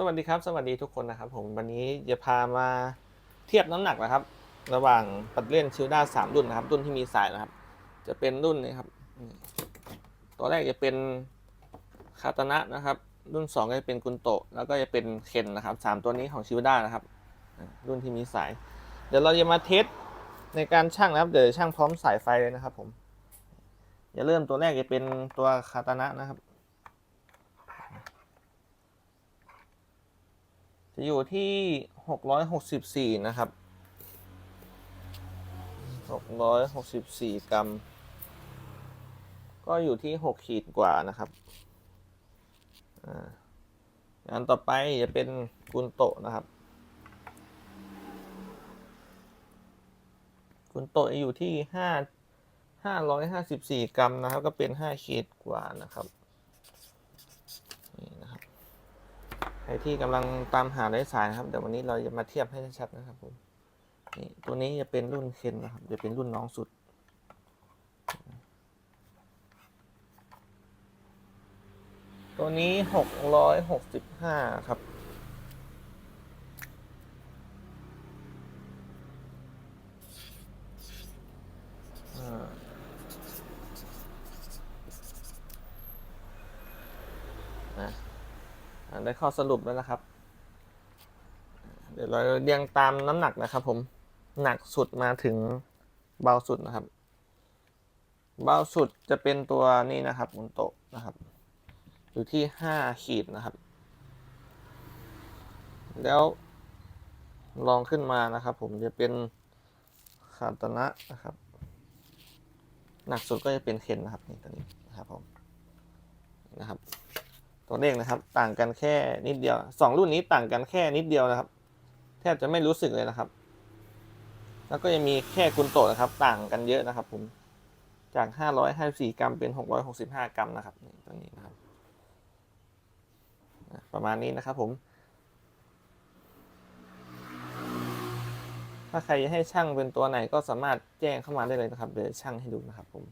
สวัสดีครับ สวัสดีทุกคนนะครับผมวันนี้จะพามาเทียบน้ำหนักนะครับ ระหว่างปัดเล่นชิลด้าสามรุ่นนะครับ รุ่นที่มีสายนะครับ จะเป็นรุ่นนี้ครับตัวแรกจะเป็นคาตานะนะครับ รุ่นสองก็จะเป็นกุนโตะแล้วก็จะเป็นเคนนะครับสามตัวนี้ของชิลด้านะครับ รุ่นที่มีสาย เดี๋ยวเราจะมาเทสในการช่างนะครับเดี๋ยวช่างพร้อมสายไฟเลยนะครับ ผมจะเริ่มตัวแรกจะเป็นตัวคาตานะนะครับ จะอยู่ที่หกร้อยหกสิบสี่นะครับหกร้อยหกสิบสี่กรัม ก็อยู่ที่หกขีดกว่านะครับอ่าอันต่อไปจะเป็นกุนโตะนะครับ กุนโตะจะอยู่ที่ห้าห้าร้อยห้าสิบสี่กรัมนะครับ ก็เป็นห้าขีดกว่านะครับ นี่นะครับ ใค รที่กำลังตามหาไร้สายนะครับ เดี๋ยววันนี้เราจะมาเทียบให้ชัดนะครับผมนี่ตัวนี้จะเป็นรุ่นเคนนะครับจะเป็นรุ่นน้องสุด ตัวนี้หกร้อยหกสิบห้าครับนะอ่า ได้ข้อสรุปแล้วนะครับ เดี๋ยวเราเรียงตามน้ำหนักนะครับ ผมหนักสุดมาถึงเบาสุดนะครับ เบาสุดจะเป็นตัวนี้นะครับอุนโตะนะครับ อยู่ที่ห้าขีดนะครับ แล้วลองขึ้นมานะครับ ผมจะเป็นคาตานะนะครับ หนักสุดก็จะเป็นเคนนะครับนี่ตัวนี้นะครับผมนะครับ ตัวเลขนะครับ ต่างกันแค่นิดเดียวสองรุ่นนี้ต่างกันแค่นิดเดียวนะครับ แทบจะไม่รู้สึกเลยนะครับ แล้วก็ยังมีแค่กุนโตะนะครับ ต่างกันเยอะนะครับ ผมจาก 554 กรัมเป็น 665 กรัมนะครับตัวนี้นะครับ ประมาณนี้นะครับผม ถ้าใครให้ช่างเป็นตัวไหนก็สามารถแจ้งเข้ามาได้เลยนะครับเดี๋ยวช่างให้ดูนะครับผม